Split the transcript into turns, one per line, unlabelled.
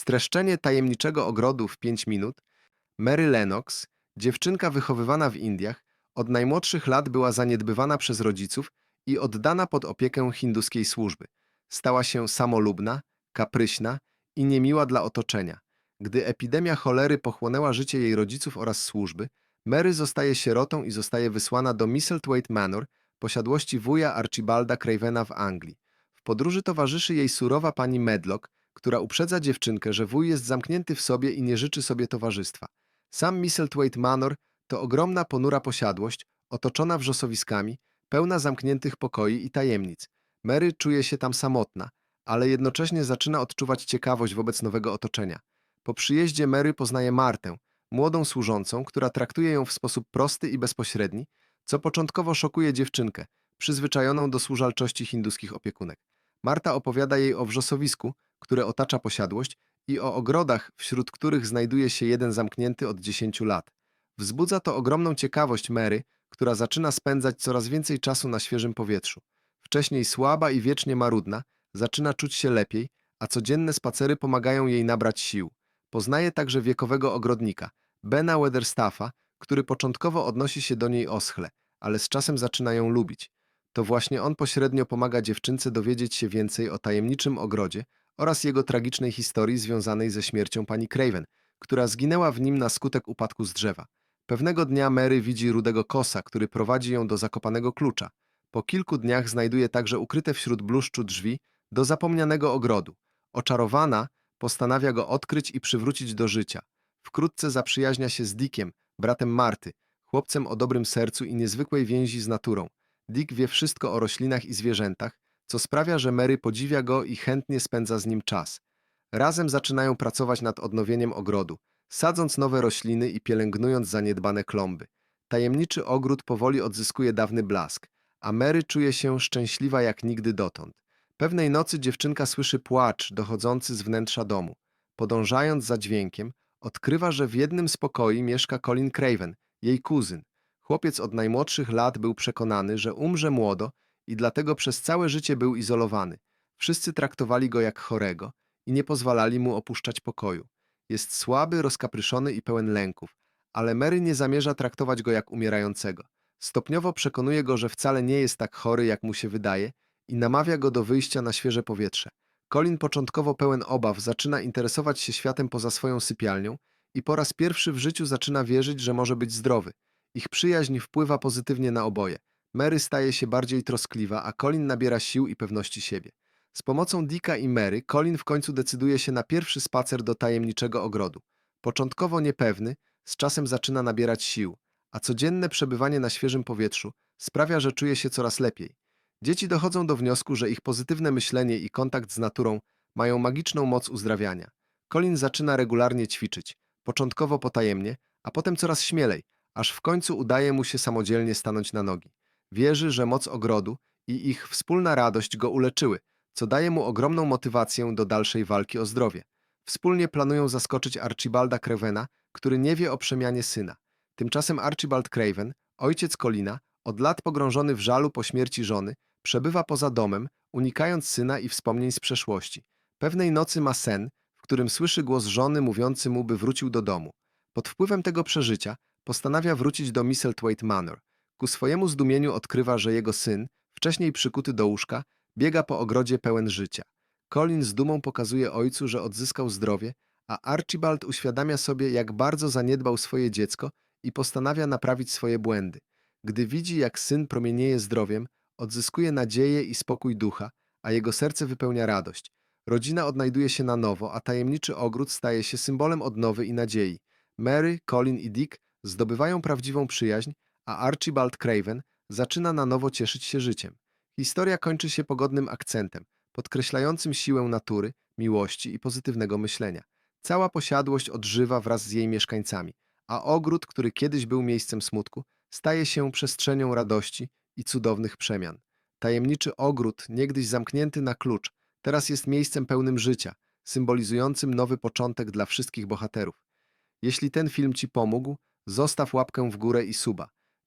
Streszczenie tajemniczego ogrodu w 5 minut. Mary Lennox, dziewczynka wychowywana w Indiach, od najmłodszych lat była zaniedbywana przez rodziców i oddana pod opiekę hinduskiej służby. Stała się samolubna, kapryśna i niemiła dla otoczenia. Gdy epidemia cholery pochłonęła życie jej rodziców oraz służby, Mary zostaje sierotą i zostaje wysłana do Misselthwaite Manor, posiadłości wuja Archibalda Cravena w Anglii. W podróży towarzyszy jej surowa pani Medlock, która uprzedza dziewczynkę, że wuj jest zamknięty w sobie i nie życzy sobie towarzystwa. Sam Misselthwaite Manor to ogromna ponura posiadłość, otoczona wrzosowiskami, pełna zamkniętych pokoi i tajemnic. Mary czuje się tam samotna, ale jednocześnie zaczyna odczuwać ciekawość wobec nowego otoczenia. Po przyjeździe Mary poznaje Martę, młodą służącą, która traktuje ją w sposób prosty i bezpośredni, co początkowo szokuje dziewczynkę, przyzwyczajoną do służalczości hinduskich opiekunek. Marta opowiada jej o wrzosowisku, które otacza posiadłość i o ogrodach, wśród których znajduje się jeden zamknięty od 10 lat. Wzbudza to ogromną ciekawość Mary, która zaczyna spędzać coraz więcej czasu na świeżym powietrzu. Wcześniej słaba i wiecznie marudna, zaczyna czuć się lepiej, a codzienne spacery pomagają jej nabrać sił. Poznaje także wiekowego ogrodnika, Bena Weatherstaffa, który początkowo odnosi się do niej oschle, ale z czasem zaczyna ją lubić. To właśnie on pośrednio pomaga dziewczynce dowiedzieć się więcej o tajemniczym ogrodzie oraz jego tragicznej historii związanej ze śmiercią pani Craven, która zginęła w nim na skutek upadku z drzewa. Pewnego dnia Mary widzi rudego kosa, który prowadzi ją do zakopanego klucza. Po kilku dniach znajduje także ukryte wśród bluszczu drzwi do zapomnianego ogrodu. Oczarowana postanawia go odkryć i przywrócić do życia. Wkrótce zaprzyjaźnia się z Dickiem, bratem Marty, chłopcem o dobrym sercu i niezwykłej więzi z naturą. Dick wie wszystko o roślinach i zwierzętach, co sprawia, że Mary podziwia go i chętnie spędza z nim czas. Razem zaczynają pracować nad odnowieniem ogrodu, sadząc nowe rośliny i pielęgnując zaniedbane klomby. Tajemniczy ogród powoli odzyskuje dawny blask, a Mary czuje się szczęśliwa jak nigdy dotąd. Pewnej nocy dziewczynka słyszy płacz dochodzący z wnętrza domu. Podążając za dźwiękiem, odkrywa, że w jednym z pokoi mieszka Colin Craven, jej kuzyn. Chłopiec od najmłodszych lat był przekonany, że umrze młodo i dlatego przez całe życie był izolowany. Wszyscy traktowali go jak chorego i nie pozwalali mu opuszczać pokoju. Jest słaby, rozkapryszony i pełen lęków, ale Mary nie zamierza traktować go jak umierającego. Stopniowo przekonuje go, że wcale nie jest tak chory, jak mu się wydaje i namawia go do wyjścia na świeże powietrze. Colin początkowo pełen obaw zaczyna interesować się światem poza swoją sypialnią i po raz pierwszy w życiu zaczyna wierzyć, że może być zdrowy. Ich przyjaźń wpływa pozytywnie na oboje. Mary staje się bardziej troskliwa, a Colin nabiera sił i pewności siebie. Z pomocą Dicka i Mary, Colin w końcu decyduje się na pierwszy spacer do tajemniczego ogrodu. Początkowo niepewny, z czasem zaczyna nabierać sił, a codzienne przebywanie na świeżym powietrzu sprawia, że czuje się coraz lepiej. Dzieci dochodzą do wniosku, że ich pozytywne myślenie i kontakt z naturą mają magiczną moc uzdrawiania. Colin zaczyna regularnie ćwiczyć, początkowo potajemnie, a potem coraz śmielej, aż w końcu udaje mu się samodzielnie stanąć na nogi. Wierzy, że moc ogrodu i ich wspólna radość go uleczyły, co daje mu ogromną motywację do dalszej walki o zdrowie. Wspólnie planują zaskoczyć Archibalda Cravena, który nie wie o przemianie syna. Tymczasem Archibald Craven, ojciec Colina, od lat pogrążony w żalu po śmierci żony, przebywa poza domem, unikając syna i wspomnień z przeszłości. Pewnej nocy ma sen, w którym słyszy głos żony mówiący mu, by wrócił do domu. Pod wpływem tego przeżycia postanawia wrócić do Misselthwaite Manor. Ku swojemu zdumieniu odkrywa, że jego syn, wcześniej przykuty do łóżka, biega po ogrodzie pełen życia. Colin z dumą pokazuje ojcu, że odzyskał zdrowie, a Archibald uświadamia sobie, jak bardzo zaniedbał swoje dziecko i postanawia naprawić swoje błędy. Gdy widzi, jak syn promienieje zdrowiem, odzyskuje nadzieję i spokój ducha, a jego serce wypełnia radość. Rodzina odnajduje się na nowo, a tajemniczy ogród staje się symbolem odnowy i nadziei. Mary, Colin i Dick zdobywają prawdziwą przyjaźń, a Archibald Craven zaczyna na nowo cieszyć się życiem. Historia kończy się pogodnym akcentem, podkreślającym siłę natury, miłości i pozytywnego myślenia. Cała posiadłość odżywa wraz z jej mieszkańcami, a ogród, który kiedyś był miejscem smutku, staje się przestrzenią radości i cudownych przemian. Tajemniczy ogród, niegdyś zamknięty na klucz, teraz jest miejscem pełnym życia, symbolizującym nowy początek dla wszystkich bohaterów. Jeśli ten film Ci pomógł, zostaw łapkę w górę i suba.